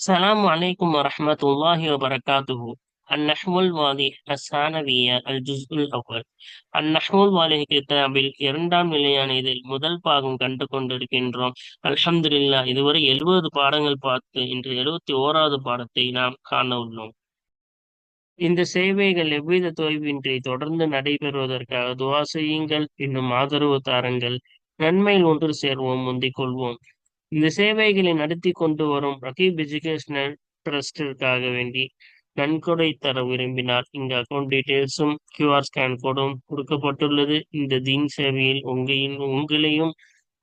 السلام عليكم ورحمة الله وبركاته النحو الواضح الثانوية الجزء الأول النحو الواضح கிதாபில் இரண்டாம் நிலையான இதில் முதல் பாகம் கண்டு கொண்டிருக்கின்றோம் அல்ஹம்துலில்லாஹ் இதுவரை எழுபது பாடங்கள் பார்த்து இன்று எழுபத்தி ஓராவது பாடத்தை நாம் காண உள்ளோம் இந்த சேவைகள் எவ்வித தொய்வின்றி தொடர்ந்து நடைபெறுவதற்காக துவா செய்யுங்கள் இன்னும் ஆதரவு தாருங்கள் நன்மையில் ஒன்று சேர்வோம் முந்திக் கொள்வோம் இந்த சேவைகளை நடத்தி கொண்டு வரும் ரகீப் எஜுகேஷனல் ட்ரஸ்டிற்காக வேண்டி நன்கொடை தர விரும்பினால் இந்த அக்கௌண்ட் டீட்டெயில்ஸும் கியூஆர் ஸ்கேன் கோடும் கொடுக்கப்பட்டுள்ளது. இந்த தீன் சேவையில் உங்களின் உங்களையும்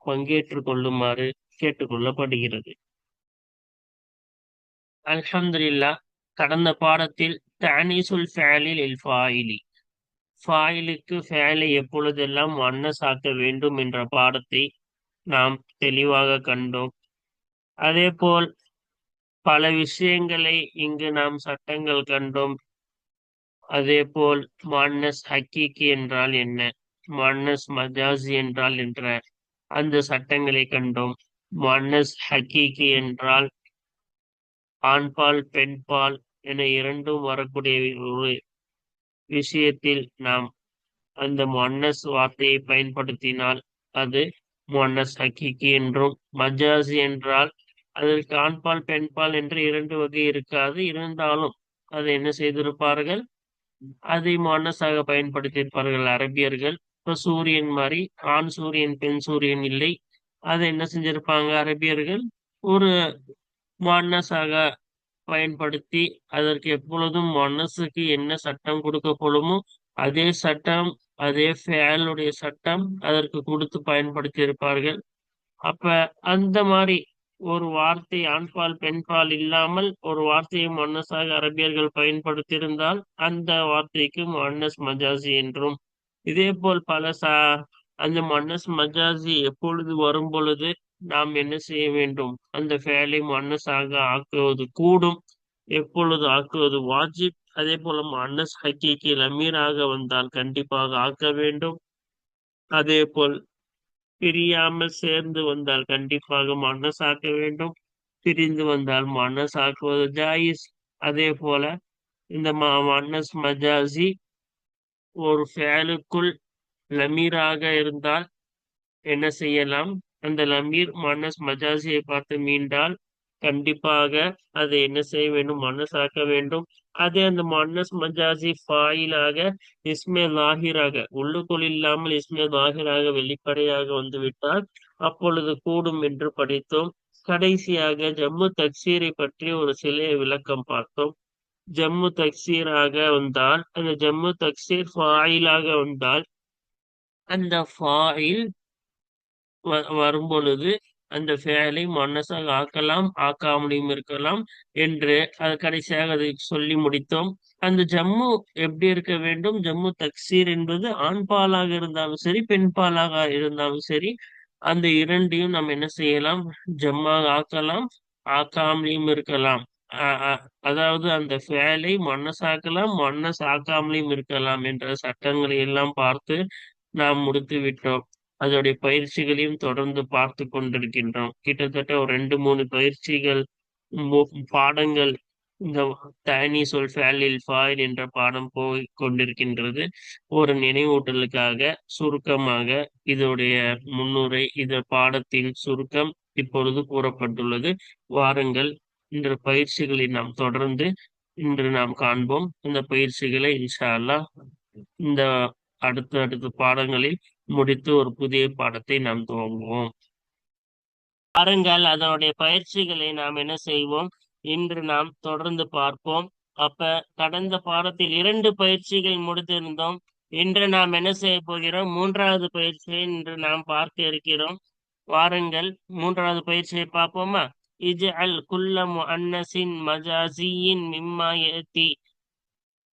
பங்கேற்றுக் கொள்ளுமாறு கேட்டுக்கொள்ளப்படுகிறது. அல்ஹம்துலில்லா கடந்த பாடத்தில் தானிசுல் ஃபேலில் இல் ஃபாயிலி. ஃபாயிலுக்கு ஃபேலை எப்பொழுதெல்லாம் வண்ணசாக்க வேண்டும் என்ற பாடத்தை நாம் தெளிவாக கண்டோம். அதே போல் பல விஷயங்களை இங்கு நாம் சட்டங்கள் கண்டோம். அதே போல் மான்னஸ் ஹக்கீக்கு என்றால் என்ன? மான்னஸ் மஜாசி என்றால் என்ற அந்த சட்டங்களை கண்டோம். மான்னஸ் ஹக்கீக்கு என்றால் ஆண்பால் பெண்பால் என இரண்டும் வரக்கூடிய ஒரு விஷயத்தில் நாம் அந்த மன்னஸ் வார்த்தையை பயன்படுத்தினால் அது முன்னஸ் ஹக்கீக்கி என்றும் மஜாசி என்றால் அதற்கு ஆண்பால் பெண்பால் என்று இரண்டு வகை இருக்காது. இருந்தாலும் அதை என்ன செய்திருப்பார்கள்? அதை மன்னஸாக பயன்படுத்தியிருப்பார்கள் அரபியர்கள். இப்போ சூரியன் மாதிரி ஆண் சூரியன் பெண் சூரியன் இல்லை. அதை என்ன செஞ்சிருப்பாங்க அரபியர்கள்? ஒரு மன்னஸாக பயன்படுத்தி அதற்கு எப்பொழுதும் மனசுக்கு என்ன சட்டம் கொடுக்கப்படுமோ அதே சட்டம் அதே ஃபேலுடைய சட்டம் அதற்கு கொடுத்து பயன்படுத்தி இருப்பார்கள் அப்ப அந்த மாதிரி ஒரு வார்த்தை ஆண்பால் பெண்பால் இல்லாமல் ஒரு வார்த்தையை மன்னஸாக அரபியர்கள் பயன்படுத்தியிருந்தால் அந்த வார்த்தைக்கு மன்னஸ் மஜாசி என்றும். இதே போல் பல சா அந்த மன்னஸ் மஜாசி எப்பொழுது வரும் பொழுது நாம் என்ன செய்ய வேண்டும்? அந்த ஃபேலை மன்னஸாக ஆக்குவது கூடும். எப்பொழுது ஆக்குவது வாஜிப்? அதே போல அன்னஸ் ஹக்கீக்கு அமீராக வந்தால் கண்டிப்பாக ஆக்க வேண்டும். அதே போல் பிரியாமல் சேர்ந்து வந்தால் கண்டிப்பாக மன்னஸ் ஆக்க வேண்டும். பிரிந்து வந்தால் மன்னஸ் ஆக்குவது ஜாயிஸ். அதே போல இந்த மன்னஸ் மஜாசி ஒரு ஃபேலுக்குள் லமீராக இருந்தால் என்ன செய்யலாம்? அந்த லமீர் மன்னஸ் மஜாசியை பார்த்து மீண்டால் கண்டிப்பாக அதை என்ன செய்ய வேண்டும்? மனசாக்க வேண்டும். அதே அந்த மன்னஸ் மஜாசி ஃபாயிலாக இஸ்மே லாகிராக உள்ளுக்குள் இல்லாமல் இஸ்மே லாகிராக வெளிப்படையாக வந்து விட்டால் அப்பொழுது கூடும் என்று படித்தோம். கடைசியாக ஜம்மு தக்சீரை பற்றி ஒரு சிலைய விளக்கம் பார்த்தோம். ஜம்மு தக்சீராக வந்தால் அந்த ஜம்மு தக்சீர் ஃபாயிலாக வந்தால் அந்த ஃபாயில் வரும் பொழுது அந்த ஃபேலை மன்னசாக ஆக்கலாம் ஆக்காமலையும் இருக்கலாம் என்று அது கடைசியாக அதை சொல்லி முடித்தோம். அந்த ஜம்மு எப்படி இருக்க வேண்டும்? ஜம்மு தக்சீர் என்பது ஆண்பாலாக இருந்தாலும் சரி பெண்பாலாக இருந்தாலும் சரி அந்த இரண்டையும் நம்ம என்ன செய்யலாம்? ஜம்மாக ஆக்கலாம் ஆக்காமலையும் இருக்கலாம். அதாவது அந்த ஃபேலை மன்னசாக்கலாம் மன்னஸ் ஆக்காமலையும் இருக்கலாம் என்ற சட்டங்களை எல்லாம் பார்த்து நாம் முடித்து விட்டோம். அதோடைய பயிற்சிகளையும் தொடர்ந்து பார்த்து கொண்டிருக்கின்றோம். கிட்டத்தட்ட ஒரு ரெண்டு மூணு பயிற்சிகள் பாடங்கள் இந்த தனி சொல் ஃபேலில் ஃபாயில் என்ற பாடம் போய் கொண்டிருக்கின்றது. ஒரு நினைவூட்டலுக்காக சுருக்கமாக இதோடைய முன்னுரை இந்த பாடத்தின் சுருக்கம் இப்பொழுது கூறப்பட்டுள்ளது. வாருங்கள் இந்த பயிற்சிகளை நாம் தொடர்ந்து இன்று நாம் காண்போம். இந்த பயிற்சிகளை இன்ஷா அல்லா இந்த அடுத்த அடுத்த பாடங்களில் முடித்து ஒரு புதிய பாடத்தை நாம் துவங்குவோம். பாருங்கள் அதனுடைய பயிற்சிகளை நாம் என்ன செய்வோம்? இன்று நாம் தொடர்ந்து பார்ப்போம். அப்ப கடந்த பாடத்தில் இரண்டு பயிற்சிகள் முடித்திருந்தோம். இன்று நாம் என்ன செய்ய போகிறோம்? மூன்றாவது பயிற்சியை இன்று நாம் பார்க்க இருக்கிறோம். வாருங்கள் மூன்றாவது பயிற்சியை பார்ப்போமா? இது அல் குல்ல அன்னசின் மஜாசியின் மிம்மா ஏத்தி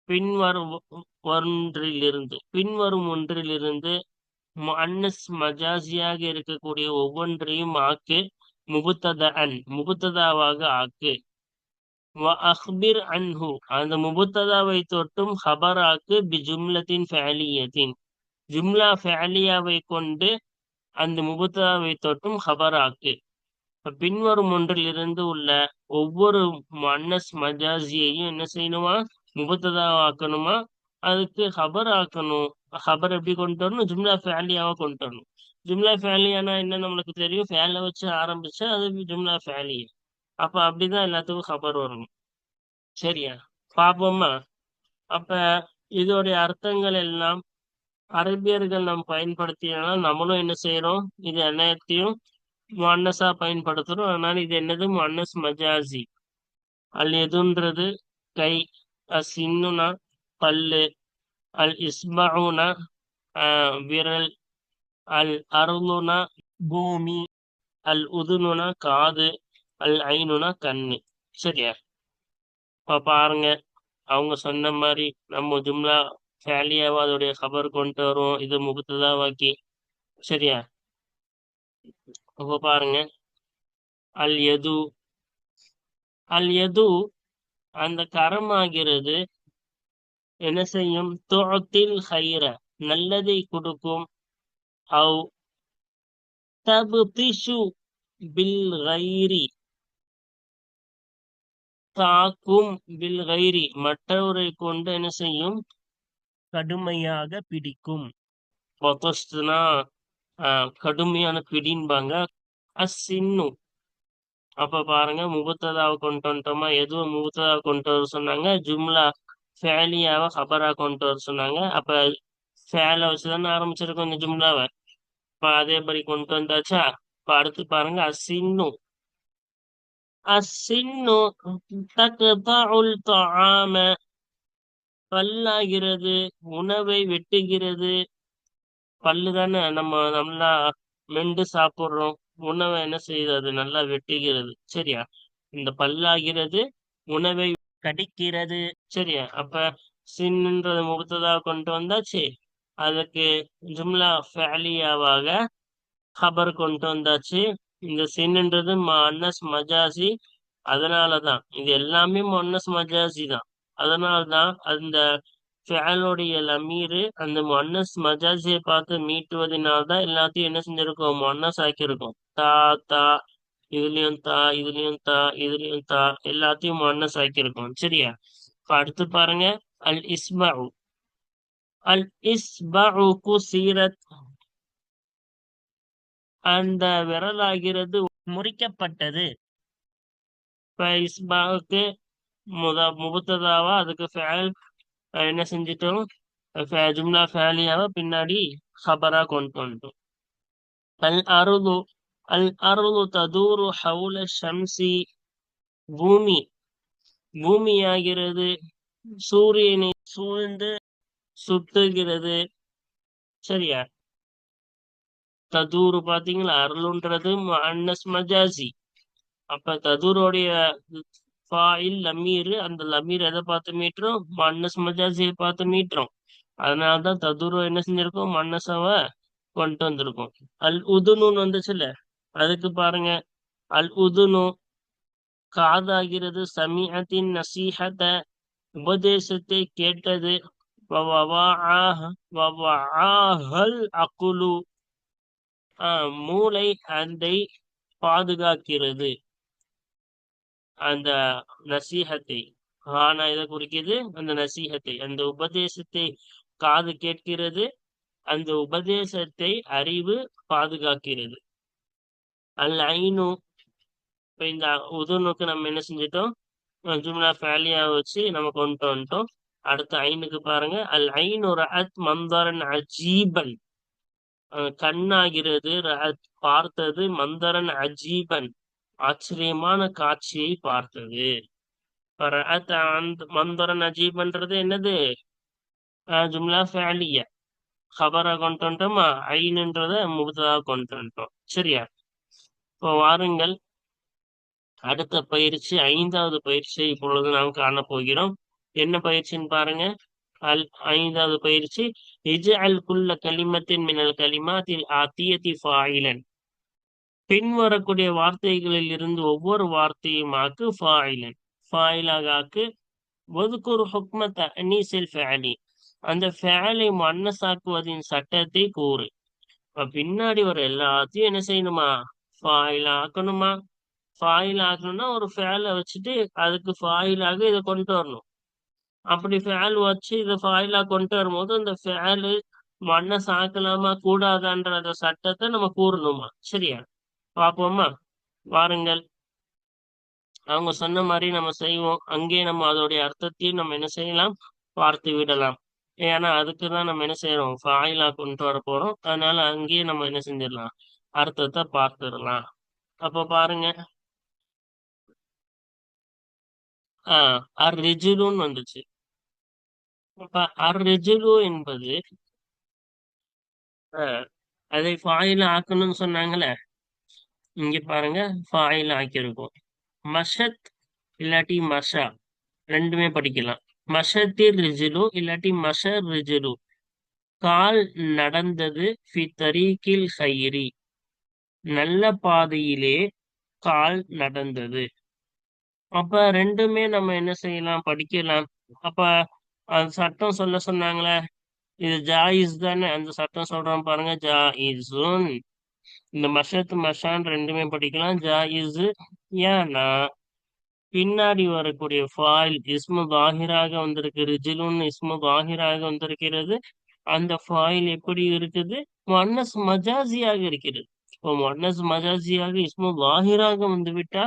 பின்வரும் ஒன்றிலிருந்து பின்வரும் ஒன்றிலிருந்து முஅன்னஸ் மஜாசியாக இருக்கக்கூடிய ஒவ்வொன்றையும் ஆக்கு. முபுத்ததன் முபுத்ததாவாக ஆக்கு. அஹ்பிர் அன்ஹு அந்த முபுத்ததாவை தொட்டும் ஹபராக்கு பி ஜும்லத்தின் ஃபேலியத்தின் ஜும்லா ஃபேலியாவை கொண்டு அந்த முபுத்ததாவை தொட்டும் ஹபராக்கு பின்வரும் ஒன்றில் இருந்து உள்ள ஒவ்வொரு மன்னஸ் மஜாசியையும் என்ன செய்யணுமா? முபுத்ததாவாக்கணுமா? அதுக்கு ஹபர் ஆக்கணும் ஹபர் எப்படி கொண்டு வரணும் ஜும்லா ஃபேலியாவா கொண்டு வரணும் ஜும்லா ஃபேலியானா என்ன நம்மளுக்கு தெரியும் ஃபேல வச்சு ஆரம்பிச்சா அது ஜும்லா ஃபேலி அப்ப அப்படிதான் எல்லாத்துக்கும் ஹபர் வரணும் சரியா பாப்போமா அப்ப இதோடைய அர்த்தங்கள் எல்லாம் அரபியர்கள் நாம் பயன்படுத்தினாலும் நம்மளும் என்ன செய்யறோம் இது எல்லாத்தையும் மன்னஸா பயன்படுத்துறோம் அதனால இது என்னது மன்னஸ் மஜாசி அல் எதுன்றது கை அசின்னுனா பல்லு அல் இஸ்மவுனா விரல் அல் அருளுனா பூமி அல் உதுனுனா காது அல் ஐனுனா கண்ணு சரியா இப்போ பாருங்க அவங்க சொன்ன மாதிரி நம்ம ஜும்லா ஃபேலியாவா அதோடைய கபர் கொண்டு வருவோம் இது முகத்ததா வாக்கி சரியா அப்ப பாருங்க அல் எது அல் எது அந்த கரம் ஆகிறது என்ன செய்யும்? துஅத்தில் ஹைர நல்லதை கொடுக்கும். அவ் தபுதிஷு பில் கைரி தாக்கும் பில் கைரி மற்றவரை கொண்டு என்ன செய்யும்? கடுமையாக பிடிக்கும். கடுமையான பிடின்பாங்க. அசின்னு அப்ப பாருங்க முகத்ததாவை கொண்டு வந்துட்டோமா? எதுவும் முகத்ததாவை கொண்டு வர சொன்னாங்க? ஜும்லா ஃபேலியாவை ஹபரா கொண்டு வர சொன்னாங்க. அப்ப ஃபேல வச்சுதானே ஆரம்பிச்சிருக்கோம் இந்த ஜும்லாவை. இப்ப அதே மாதிரி கொண்டு வந்தாச்சா? இப்ப அடுத்து பாருங்க அசின்னு. அசின்னு தக்தஉல் தாம. பல்லாகிறது உணவை வெட்டுகிறது. பல்லு தானே நம்ம நல்லா மெண்டு சாப்பிடுறோம். உணவை என்ன செய்யுது? அது நல்லா வெட்டுகிறது. சரியா? இந்த பல்லாகிறது உணவை கடிக்கிறது சரியா. அப்ப சின்ன்றது முகத்ததாக கொண்டு வந்தாச்சு. அதுக்கு ஜும்லா ஃபேலியாவாக ஹபர் கொண்டு வந்தாச்சு. இந்த சின்ன்றது மன்னஸ் மஜாசி அதனாலதான். இது எல்லாமே மன்னஸ் மஜாசி தான். அதனால்தான் அந்த ஃபேலுடைய லமீரு அந்த மன்னஸ் மஜாசியை பார்த்து மீட்டுவதனால்தான் எல்லாத்தையும் என்ன செஞ்சிருக்கோம்? மன்னஸ் ஆக்கியிருக்கோம் தா தா இதுலயும் தா இதுலயும் தா இதுலயும் தா எல்லாத்தையும் மன்னஸ் ஆக்கியிருக்கோம் சரியா? இப்ப அடுத்து பாருங்க. அல் இஸ்பு அல் இஸ்பு குசீரத் அந்த விரலாகிறது முறிக்கப்பட்டது. இப்ப இஸ்பாவுக்கு முத முபுத்ததாவா அதுக்கு ஃபேல் என்ன செஞ்சிட்டோம்? ஜும்லா ஃபேலியாவா பின்னாடி ஹபரா கொண்டு வந்துட்டோம். அல் அருது அல் அருது ததூரு ஹவுல ஷம்சி பூமி பூமியாகிறது. சூரியனை சூழ்ந்து சுத்துகிறது சரியா? ததூரு பாத்தீங்களா அருளுன்றது அன்னஸ் மஜாசி அப்ப ததூருடைய ஃபாயில் லமீர் அந்த லமீர் எதை பார்த்து மீட்டுறோம்? மன்னஸ் மஜாசியை பார்த்து மீட்டுறோம். அதனாலதான் ததுரு என்ன செஞ்சிருக்கோம்? மன்னசாவை கொண்டு வந்திருக்கோம். அல் உதுனு வந்துச்சுல்ல? அதுக்கு பாருங்க. அல் உதுனு காதாகிறது சமீகத்தின் நசீகத உபதேசத்தை கேட்டது. அக்குலு மூளை அதை பாதுகாக்கிறது. அந்த நசீகத்தை ஆனா இதை குறிக்கிறது அந்த நசீகத்தை அந்த உபதேசத்தை காது கேட்கிறது. அந்த உபதேசத்தை அறிவு பாதுகாக்கிறது. அல் ஐனு. இப்போ இந்த உதுனுக்கு நம்ம என்ன செஞ்சிட்டோம்? ஜும்லா ஃபேலியா வச்சு நம்ம கொண்டு வந்துட்டோம். அடுத்த ஐனுக்கு பாருங்க. அல் ஐனு ரஅத் மந்தரன் அஜீபன். கண்ணாகிறது பார்த்தது மந்தரன் அஜீபன். ஆச்சரியமான காட்சியை பார்த்தது. மந்தரன் அஜீபன்றது என்னது? ஜும்லா ஃபேலியா. ஹபரா கொண்டு வந்துட்டோமா? ஐனுன்றத முபதா கொண்டு வந்துட்டோம். சரியா? இப்போ வாருங்கள். அடுத்த பயிற்சி ஐந்தாவது பயிற்சி இப்பொழுது நாம் காண போகிறோம். என்ன பயிற்சின்னு பாருங்க. அல் ஐந்தாவது பயிற்சி. இஜ் அல் குல்ல கலிமத்தின் மினல் கலிமாத்தில் ஆத்தியத்தி ஃபாயிலன். பின்வரக்கூடிய வார்த்தைகளில் இருந்து ஒவ்வொரு வார்த்தையும் ஆக்கு ஃபாயிலன். ஃபாயிலாக ஆக்கு. ஒதுக்குரு ஹுக்மத் அனீசில் ஃபேலி அந்த ஃபேலை மன்னசாக்குவதின் சட்டத்தை கூறு. பின்னாடி வர எல்லாத்தையும் என்ன செய்யணுமா? ஃபாயில் ஆக்கணுமா? ஃபாயில் ஆகணும்னா ஒரு ஃபேலை வச்சுட்டு அதுக்கு ஃபாயிலாக இதை கொண்டு வரணும். அப்படி ஃபேல் வச்சு இதை ஃபாயிலாக கொண்டு வரும்போது அந்த ஃபேலு மண்ணை சாக்கலாமா கூடாதான்ற அந்த சட்டத்தை நம்ம கூறணுமா? சரியா? பார்ப்போமா? வாருங்கள். அவங்க சொன்ன மாதிரி நம்ம செய்வோம். அங்கே நம்ம அதோடைய அர்த்தத்தையும் நம்ம என்ன செய்யலாம்? பார்த்து விடலாம். ஏன்னா அதுக்கு தான் நம்ம என்ன செய்யறோம்? ஃபாயிலா கொண்டு வர போறோம் அதனால அங்கேயே நம்ம என்ன செஞ்சிடலாம்? அர்த்தத்தை பார்த்துடலாம். அப்போ பாருங்க. ஆஹ் அர் ரிஜுலுன்னு வந்துச்சு. அப்ப அர் ரிஜுலு என்பது ஆஹ் அதை ஃபாயில் ஆக்கணும்னு சொன்னாங்களே. இங்க பாருங்க ஃபாயில் ஆக்கியிருக்கோம். மஷத் இல்லாட்டி மஷா ரெண்டுமே படிக்கலாம். மஷத்தி ரிஜிலு இல்லாட்டி மஷர் ரிஜிலு. கால் நடந்தது ஃபி தரீக்கில் ஹைரி. நல்ல பாதையிலே கால் நடந்தது. அப்ப ரெண்டுமே நம்ம என்ன செய்யலாம்? படிக்கலாம். அப்ப அந்த சட்டம் சொல்ல சொன்னாங்களே? இது ஜாயிஸ் தானே? அந்த சட்டம் சொல்றோம் பாருங்க ஜாயிஸுன். இந்த மஷத்து மஷான் ரெண்டுமே படிக்கலாம். ஜாயிஸ் ஏன்னா பின்னாடி வரக்கூடிய ஃபாயில் இஸ்மு பாகிராக வந்திருக்கு. ரிஜிலுன் இஸ்மு பாகிராக வந்திருக்கிறது. அந்த ஃபாயில் எப்படி இருக்குது? மன்னஸ் மஜாசியாக இருக்கிறது. மொன்னஸ் மஜாசியாக இஸ்மு பாகிராக வந்து விட்டா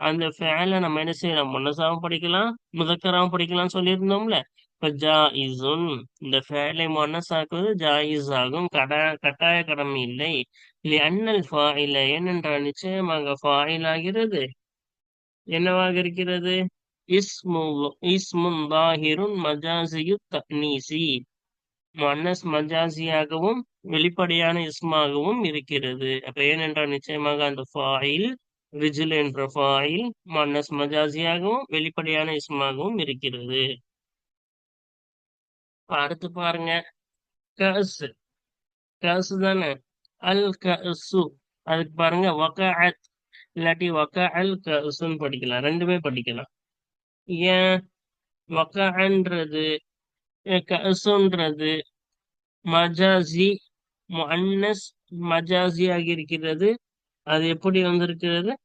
அந்த ஃபேல நம்ம என்ன செய்யலாம்? மொன்னஸாவும் படிக்கலாம் முதக்கராவும் படிக்கலாம் சொல்லியிருந்தோம்ல. இப்ப ஜாயிசுன் இந்த ஃபேலை மொன்னஸ் ஆக்குவது ஜாயிஸ் ஆகும் கடா கட்டாய கடமை இல்லை. இல்லை அண்ணல் ஃபாயில ஏனென்றால் நிச்சயமாக ஃபாயில் ஆகிறது என்னவாக இருக்கிறது? இஸ்மு இஸ்முன் தாஹிருன் மஜாசியு தக்னீசி. மன்னஸ் மஜாசியாகவும் வெளிப்படையான இஸ்மாகவும் இருக்கிறது. அப்ப ஏனென்றால் நிச்சயமாக அந்த ஃபாயில் ரிஜில் என்ற ஃபாயில் மன்னஸ் மஜாசியாகவும் வெளிப்படையான இஸ்மாகவும் இருக்கிறது. அடுத்து பாருங்க. கஸ். கஸ் தானே? அல் கசு. அதுக்கு பாருங்க வகாத் இல்லாட்டி வக்கா அல் கசுன்னு படிக்கலாம். ரெண்டுமே படிக்கலாம். ஏன்? வக்கான்றது கசுன்றது மஜாசி மன்னஸ் மஜாசியாக இருக்கிறது அது எப்படி வந்திருக்கிறது?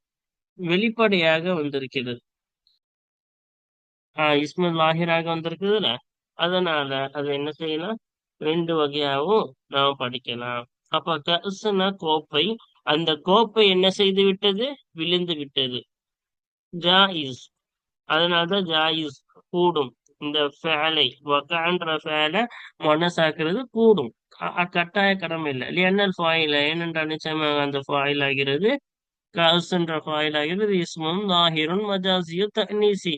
வெளிப்படையாக வந்திருக்கிறது. ஆஹ் இஸ்மல் லாகிராக வந்திருக்குதுல்ல? அதனால அது என்ன செய்யலாம்? ரெண்டு வகையாகவும் நாம் படிக்கலாம். அப்ப கசுனா கோப்பை. அந்த கோப்பை என்ன செய்து விட்டது? விழுந்து விட்டது. ஜாயிஸ். அதனாலதான் ஜாயிஸ் கூடும். இந்த ஃபேலை வகான்ற ஃபேலை மொனசாக்குறது கூடும். கட்டாய கடமை இல்லை. லியன்னல் ஃபாயில் ஏனென்றால் நிச்சயமாக அந்த ஃபாயில் ஆகிறது கல்ஸ்ன்ற ஃபாயில் ஆகிறது இஸ்மும் தாஹிருன் மஜாசியு தனீசி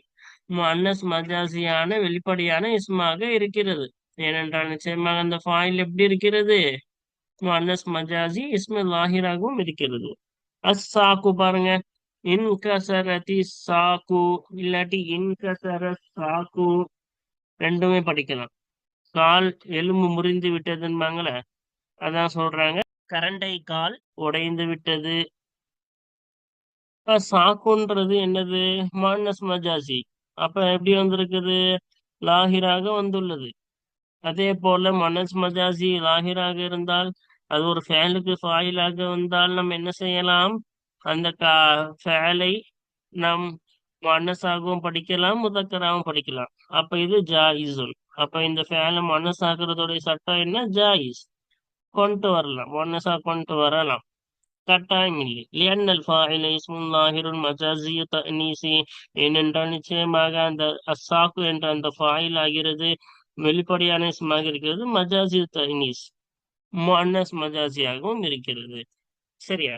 மன்னஸ் மஜாசியான வெளிப்படையான இஸ்மாக இருக்கிறது. ஏனென்றால் நிச்சயமாக அந்த ஃபாயில் எப்படி இருக்கிறது? மன்னஸ் மஜாசி இஸ்ம லாஹிராகவும் இருக்கிறது. அஸ் சாக்கு பாருங்க. இன்கசரதி சாக்கு இல்லாட்டி இன்கசர சாக்கு ரெண்டுமே படிக்கலாம். கால் எலும்பு முறிந்து விட்டதுன்பாங்கள அதான் சொல்றாங்க. கரண்டை கால் உடைந்து விட்டது. சாக்குன்றது என்னது? மானஸ் மஜாசி. அப்ப எப்படி வந்திருக்குது? லாஹிராக வந்துள்ளது. அதே போல மனஸ் மஜாசி லாஹிராக இருந்தால் அது ஒரு ஃபேலுக்கு ஃபாயிலாக வந்தால் நம்ம என்ன செய்யலாம்? அந்த கா ஃபேலை நம் மனசாகவும் படிக்கலாம் முதக்கராகவும் படிக்கலாம். அப்ப இது ஜாயிசுன் அப்ப இந்த ஃபேலை மனசாக்குறதுடைய சட்டம் என்ன? ஜாயிஸ். கொண்டு வரலாம். மனசா கொண்டு வரலாம். கட்டாயம் இல்லை. லியன்னல் ஃபாயில இஸ்முன் லாஹிருன் மஜாசியு தனீசி ஏனென்றால் நிச்சயமாக அந்த அசாக்கு என்ற அந்த ஃபாயில் ஆகிறது வெளிப்படையான இஸ்மாக இருக்கிறது மஜாசிய தனீஸ். முன்னஸ் மஜாசியாகவும் இருக்கிறது. சரியா?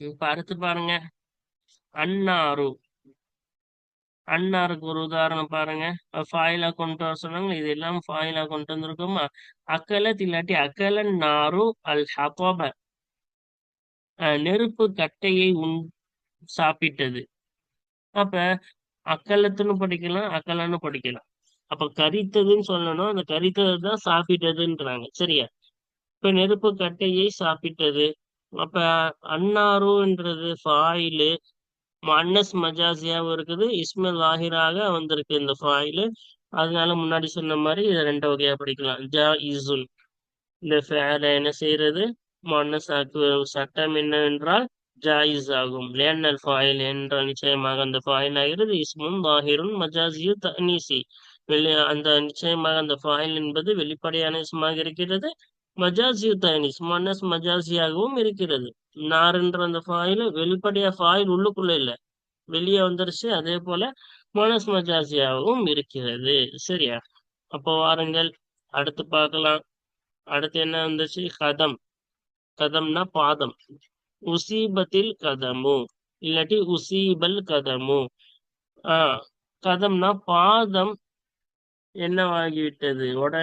இப்ப அடுத்து பாருங்க. அன்னாரு. அன்னாருக்கு ஒரு உதாரணம் பாருங்க. ஃபாயிலா கொண்டு வர சொன்னாங்க இது எல்லாம் ஃபாயிலா கொண்டு வந்திருக்கோமா? அக்கலத் இல்லாட்டி அக்கலன் நாரு அல் ஹபாப. நெருப்பு கட்டையை உன் சாப்பிட்டது. அப்ப அக்கலத்துன்னு படிக்கலாம் அக்கலன்னு படிக்கலாம். அப்ப கரித்ததுன்னு சொல்லணும். அந்த கரித்தது தான் சாப்பிட்டதுன்றாங்க. சரியா? இப்ப நெருப்பு கட்டையை சாப்பிட்டது. அப்ப அன்னாருன்றது ஃபாயிலு மன்னஸ் மஜாசியாவும் இருக்குது. இஸ்மல் லாஹிராக வந்திருக்கு இந்த ஃபாயிலு அதனால முன்னாடி சொன்ன மாதிரி இதை ரெண்டு வகையா படிக்கலாம் ஜா இசுன் இந்த ஃபேரை என்ன செய்யறது? மன்னஸ் சட்டம் என்னவென்றால் ஜாயிஸ் ஆகும். லேனல் ஃபாயில் என்ற நிச்சயமாக அந்த ஃபாயில் ஆகிறது. இஸ்முன் வாஹிரும் மஜாசியு தனீசி வெளி அந்த நிச்சயமாக அந்த ஃபாயில் என்பது வெளிப்படையான இஸ்மாக இருக்கிறது. மஜாசியு தனீஸ் மனஸ் மஜாசியாகவும் இருக்கிறது. நார்ன்ற அந்த ஃபாயில் வெளிப்படையா ஃபாயில் உள்ளுக்குள்ள இல்ல. வெளியே வந்துருச்சு அதே போல மனஸ் மஜாசியாகவும் இருக்கிறது. சரியா? அப்போ வாருங்கள் அடுத்து பார்க்கலாம். அடுத்து என்ன வந்துச்சு? கதம். கதம்னா பாதம். உசீபத்தில் கதமு. இல்லாட்டி உசீபல் கதமு. ஆஹ் கதம்னா பாதம் என்னவாகிவிட்டது? உட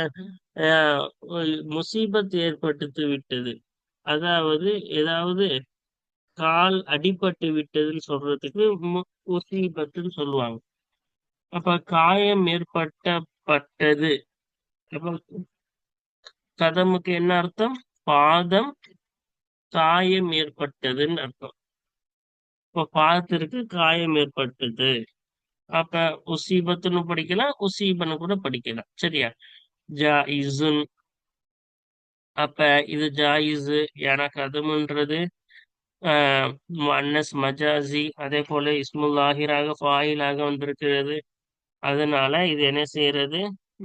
முசீபத் ஏற்பட்டு விட்டது. அதாவது ஏதாவது கால் அடிபட்டு விட்டதுன்னு சொல்றதுக்கு முசீபத்துன்னு சொல்லுவாங்க. அப்ப காயம் ஏற்பட்டப்பட்டது. அப்ப கதமுக்கு என்ன அர்த்தம்? பாதம் காயம் ஏற்பட்டதுன்னு அர்த்தம். இப்ப பாதத்திற்கு காயம் ஏற்பட்டது. அப்ப உசீபத்துன்னு படிக்கலாம் உசீபன்னு கூட படிக்கலாம். சரியா? ஜாயிசுன் அப்ப இது ஜாயிசு ஏன்னா கதமுன்றது மன்னஸ் மஜாசி அதே போல இஸ்முல் ஆஹிராக ஃபாயிலாக வந்திருக்கிறது. அதனால இது என்ன செய்யறது?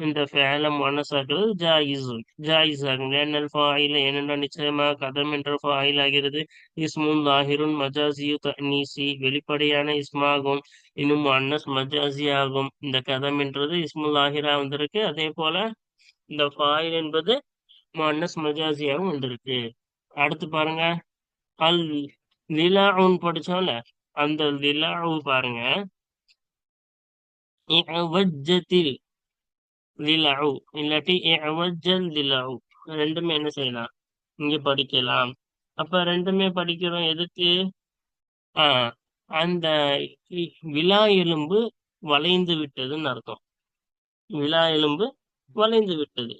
இந்த ஃபேல மனசாக்குறது ஜாயிசு ஜாயிஸ். ஆகும் ஏனல் ஃபாயில் ஏனென்றால் நிச்சயமாக கதம் என்ற ஃபாயில் ஆகிறது இஸ்முல் லாஹிருன் மஜாசியு தனீசி வெளிப்படையான இஸ்மாகும் இன்னும் அன்னஸ் மஜாசி ஆகும். இந்த கதம் என்றது இஸ்முல் லாஹிரா வந்திருக்கு. அதே போல இந்த ஃபாயில் என்பது மன்னஸ் மஜாசியாகவும் வந்திருக்கு. அடுத்து பாருங்க. அல் லிலாவுன்னு படிச்சோம்ல? அந்த லிலாவு பாருங்க. இவஜத்தில் லிலாவு இல்லாட்டி இவஜல் லிலாவு ரெண்டுமே என்ன செய்யலாம்? இங்க படிக்கலாம். அப்ப ரெண்டுமே படிக்கிறோம். எதுக்கு? ஆஹ் அந்த விழா எலும்பு வளைந்து விட்டதுன்னு அர்த்தம். விழா எலும்பு வளைந்து விட்டது.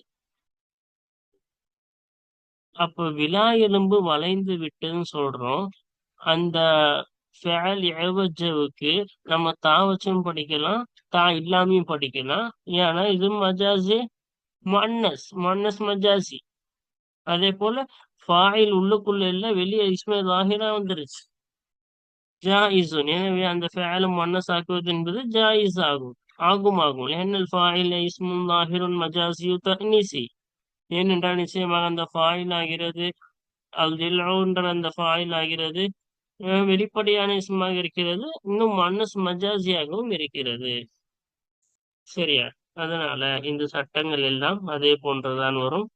அப்ப விழா எலும்பு வளைந்து விட்டதுன்னு சொல்றோம். அந்த ஃபேல் எவஜவுக்கு நம்ம தா வச்சும் படிக்கலாம் தா இல்லாமையும் படிக்கலாம். ஏன்னா இது மஜாசி மன்னஸ் மன்னஸ் மஜாசி அதே போல ஃபாயில் உள்ளுக்குள்ள இல்ல வெளியே இஸ்மே லாகிரா வந்துருச்சு. ஜாயிசுன் எனவே அந்த ஃபேலும் மன்னஸ் ஆக்குவது என்பது ஜாயிஸ் ஆகும் ஆகும் ஆகும் ஏனல் ஃபாயில் இஸ்முன் லாஹிருன் மஜாசியு தனிசி ஏனென்றால் நிச்சயமாக அந்த ஃபாயில் ஆகிறது அல் தில்ன்ற அந்த ஃபாயில் ஆகிறது. வெளிப்படையான இஸ்மாக இருக்கிறது இன்னும் மன்னஸ் மஜாசியாகவும் இருக்கிறது. சரியா? அதனால இந்த சட்டங்கள் எல்லாம் அதே போன்றுதான் வரும்.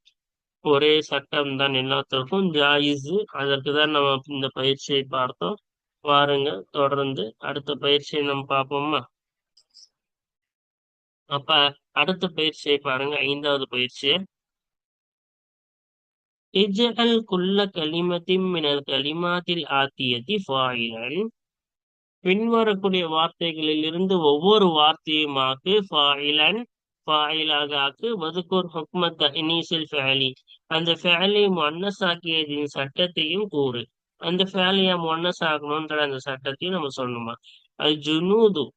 ஒரே சட்டம் தான் எல்லாத்திற்கும் ஜாயிஸ். அதற்கு தான் நம்ம இந்த பயிற்சியை பார்த்தோம். வாருங்க. தொடர்ந்து அடுத்த பயிற்சியை நம்ம பார்ப்போமா? அப்ப அடுத்த பயிற்சியை பாருங்க. ஐந்தாவது பயிற்சியை இஜ்அல் குல்ல கலிமத்தின் மினல் கலிமாத்தில் ஆத்தியதி ஃபாயிலன். பின்வரக்கூடிய வார்த்தைகளில் இருந்து ஒவ்வொரு வார்த்தையுமாக்கு ஃபாயிலன் ஃபாயிலாக ஆக்கு. வதுக்கூர் ஹுக்மத் இனிஷியல் ஃபேலி. அந்த ஃபேலி மன்னசாக்கியதின் சட்டத்தையும் கூறு. அந்த ஃபேலியா ஆகணும்ன்ற அந்த சட்டத்தையும் நம்ம சொல்லணுமா? அது ஜுனூது.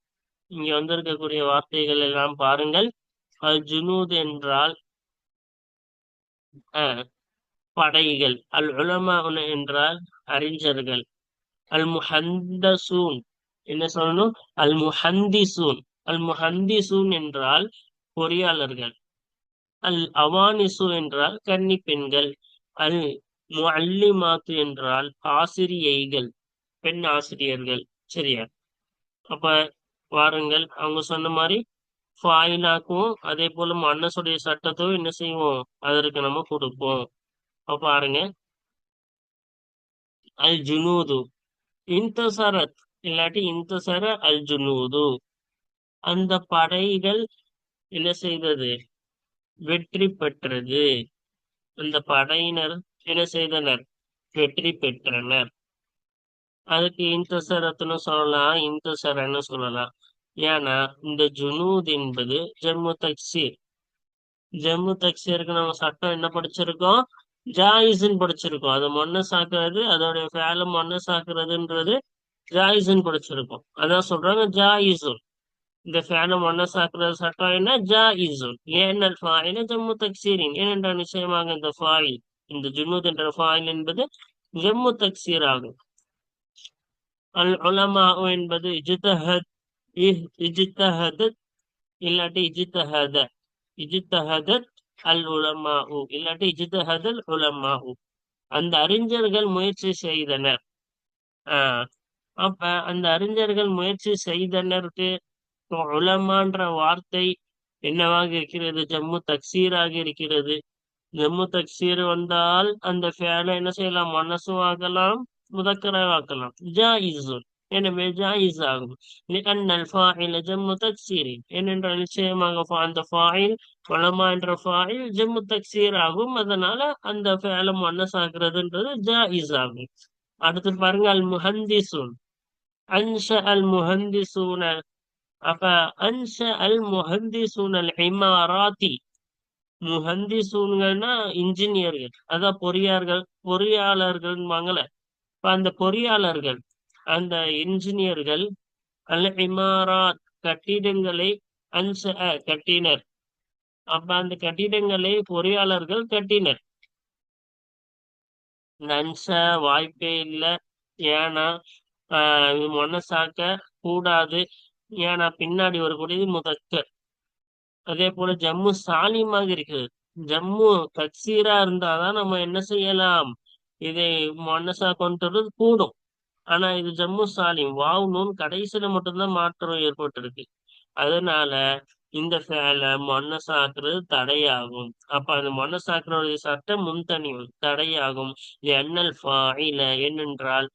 இங்க வந்திருக்கக்கூடிய வார்த்தைகள் எல்லாம் பாருங்கள். அது ஜுனூது என்றால் படைகள். அல் உலமா என்றால் அறிஞர்கள். அல் முஹந்தசூன். என்ன சொல்லணும்? அல் முஹந்திசூன். அல் முஹந்திசூன் என்றால் பொறியாளர்கள். அல் அவானிசு என்றால் கன்னி பெண்கள். அல் முல்லிமாத்து என்றால் ஆசிரியைகள் பெண் ஆசிரியர்கள். சரியா? அப்ப வாருங்கள் அவங்க சொன்ன மாதிரி ஃபாயிலாக்கும் அதே போல மன்னசுடைய சட்டத்தையும் என்ன செய்வோம்? அதற்கு நம்ம கொடுப்போம். பாருங்க. அல் ஜுனூது இந்தசரத் இல்லாட்டி இந்தசர அல் ஜுனூது அந்த படைகள் என்ன செய்தது? வெற்றி பெற்றது. அந்த படையினர் என்ன செய்தனர் வெற்றி பெற்றனர். அதுக்கு இன்தசரத்னு சொல்லலாம் இன்தசரன்னு சொல்லலாம். ஏன்னா இந்த ஜுனூத் என்பது ஜம்மு தக்சீர். ஜம்மு தக்சீருக்கு நம்ம சட்டம் என்ன படிச்சிருக்கோம்? ஜாயிஸ்ன்னு படிச்சிருக்கோம். அது மொன்ன சாக்குறது அதோடைய வேலை மொன்ன சாக்குறதுன்றது ஜாயிஸ்ன்னு படிச்சிருக்கோம். அதான் சொல்றாங்க ஜாயிசுன் இந்த ஃபேன மொன்ன சாக்குறது சட்டம் என்ன? ஜாயிசுன் ஏனல் ஃபாயில ஜம்மு தக்சீரின்? ஏனென்றால் நிச்சயமாக இந்த ஃபாயில் இந்த ஜுன்னூத் என்ற ஃபாயில் என்பது ஜம்மு தக்சீர் ஆகும். அல் உலமா என்பது இஜித்தஹத் இஜித்தஹதத் இல்லாட்டி இஜித்தஹத இஜித்தஹதத் அல் உலமா இல்லாட்டி இஜ்தஹதல் உலமா அந்த அறிஞர்கள் முயற்சி செய்தனர். ஆஹ் அப்ப அந்த அறிஞர்கள் முயற்சி செய்தனருக்கு உலமான்ற வார்த்தை என்னவாக இருக்கிறது? ஜம்மு தக்சீராக இருக்கிறது. ஜம்மு தக்சீர் வந்தால் அந்த ஃபேலை என்ன செய்யலாம்? மனசும் ஆகலாம் முதக்கரவாக்கலாம் ஜாயிசுன் எனவே ஜாயிஸ் ஆகும். அன்னல் ஃபாயில் ஜம்மு தக்சீரி ஏனென்றால் நிச்சயமாக அந்த ஃபாயில் பலமா என்ற ஃபாயில் ஜம்மு தக்சீர் ஆகும். அதனால அந்த ஃபேலை மனசு ஆகுறதுன்றது ஜாயிஸ் ஆகும். அடுத்து பாருங்க அல் முஹந்திசூன் அன்ஷ அல் முஹந்திசூன அப்ப அன்ஷ அல் முஹந்திசூன் அல் இமாராத்தி. முஹந்திசூன்கள்னா இன்ஜினியர்கள் அதான் பொறியார்கள் பொறியாளர்கள் வாங்கல. இப்ப அந்த பொறியாளர்கள் அந்த இன்ஜினியர்கள் அல்ல இமாராத் கட்டிடங்களை அன்ச கட்டினர். அப்ப அந்த கட்டிடங்களை பொறியாளர்கள் கட்டினர். நன்ச வாய்ப்பே இல்லை. ஏன்னா மனசாக்க கூடாது. ஏன்னா பின்னாடி வரக்கூடியது முதக்கர் அதே போல ஜம்மு சாலிமாக இருக்குது ஜம்மு கட்சீரா இருந்தாதான் நம்ம என்ன செய்யலாம்? இதை மனசா கொண்டு கூடும். ஆனா இது ஜம்மு சாலிம் வாவ் நூன் கடைசியில மட்டும்தான் மாற்றம் ஏற்பட்டிருக்கு. அதனால இந்த சேலை மொன்னசாக்குறது தடையாகும். அப்ப அந்த மொன்னசாக்குறதுடைய சட்டம் முன்தனி தடையாகும். என்னல் ஃபாயில என்னென்றால்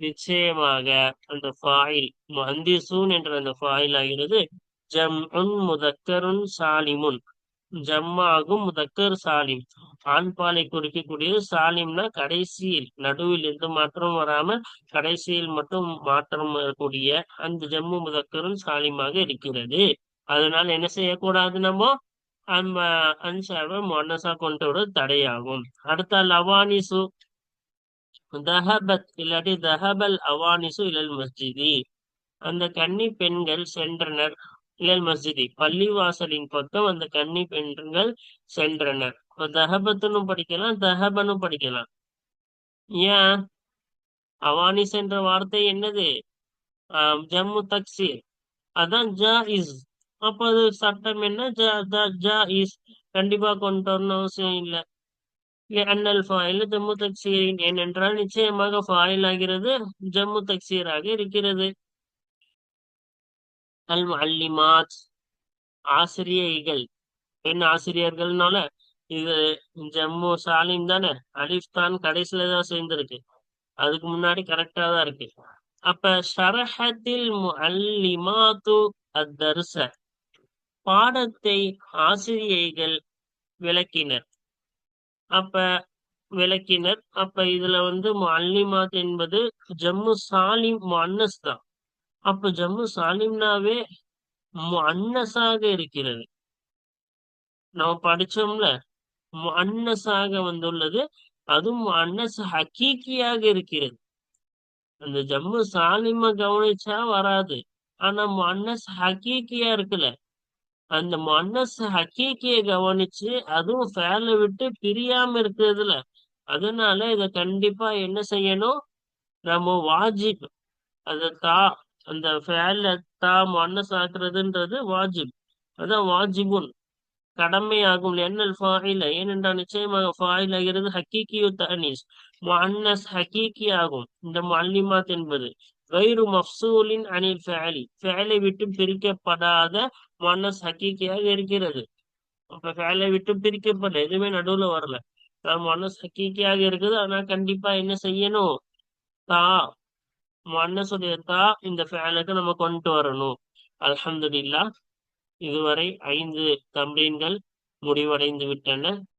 நிச்சயமாக அந்த ஃபாயில் மந்திசூன் என்ற அந்த ஃபாயில் ஆகிறது ஜம் உன் முதக்கருன் சாலிமுன். ஜம்மாகும் முதக்கர் சாலிம். ஆண்பாலை குறிக்கக்கூடியது சாலிம்னா கடைசியில் நடுவில் எந்த மாற்றமும் வராம கடைசியில் மட்டும் மாற்றம் வரக்கூடிய அந்த ஜம்மு முதக்கரும் சாலிமாக இருக்கிறது. அதனால என்ன செய்யக்கூடாது நம்ம? அந்த அன்சாவை மொன்னசா கொண்டு விட தடையாகும். அடுத்த லவானிசு. தஹபத் இல்லாட்டி தஹபல் அவானிசு இலல் மஸ்ஜிதி. அந்த கன்னி பெண்கள் சென்றனர். இலல் மஸ்ஜிதி பள்ளிவாசலின் பக்கம் அந்த கன்னி பெண்கள் சென்றனர். தஹபத்துன்னு படிக்கலாம் தஹபனும் படிக்கலாம். ஏன்? அவானிஸ் என்ற வார்த்தை என்னது? ஜம்மு தக்சீர் அதான் ஜா இஸ் அப்போ அது சட்டம் என்ன? ஜா இஸ் கண்டிப்பா கொண்டு வரணும் அவசியம் இல்லை. அண்ணல் ஃபாயில் ஜம்மு தக்சீரின் ஏனென்றால் நிச்சயமாக ஃபாயில் ஆகிறது ஜம்மு தக்சீராக இருக்கிறது. அல் அல்லிமாத் ஆசிரியைகள். பெண் ஆசிரியர்கள்னால இது ஜம்மு சாலிம் தானே? அலிஃப் தான் கடைசியில தான் சேர்ந்திருக்கு. அதுக்கு முன்னாடி கரெக்டா தான் இருக்கு. அப்ப ஷரஹத்தில் அல்லிமாத்து அத்தர்ச. பாடத்தை ஆசிரியைகள் விளக்கினர். அப்ப விளக்கினர். அப்ப இதுல வந்து அல்லிமாத் என்பது ஜம்மு சாலிம் அன்னஸ் தான். அப்ப ஜம்மு சாலிம்னாவே அன்னஸாக இருக்கிறது. நம்ம படிச்சோம்ல அன்னஸாக வந்துள்ளது. அதுவும் அன்னஸ் ஹக்கீக்கியாக இருக்கிறது. அந்த ஜம்மு சாலிம கவனிச்சா வராது. ஆனா மன்னஸ் ஹக்கீக்கியா இருக்குல்ல அந்த மன்னஸ் ஹக்கீக்கிய கவனிச்சு அதுவும் ஃபேல விட்டு பிரியாம இருக்கிறதுல. அதனால இத கண்டிப்பா என்ன செய்யணும்? நம்ம வாஜிப் அதை தா அந்த ஃபேல தா மன்னஸ் ஆக்குறதுன்றது வாஜிப். அதான் வாஜிபுன். கடமையாகும் என்னல் ஃபாயில. ஏனென்றால் நிச்சயமாக ஃபாயில் ஆகிறது ஹக்கீக்கியு தனீஸ். மன்னஸ் ஹக்கீக்கி ஆகும் இந்த மல்லிமாத் என்பது வைரு மஃசூலின் அனில் ஃபேலி. ஃபேலை விட்டு பிரிக்கப்படாத மன்னஸ் ஹக்கீக்கியாக இருக்கிறது. அப்ப ஃபேலை விட்டு பிரிக்கப்பட எதுவுமே நடுவுல வரல. மனஸ் ஹக்கீக்கியாக இருக்குது. ஆனா கண்டிப்பா என்ன செய்யணும்? தா மன்னசுடைய இந்த ஃபேலுக்கு நம்ம கொண்டு வரணும். அலமதுல்லா இதுவரை ஐந்து தம்பீன்கள் முடிவடைந்து விட்டன.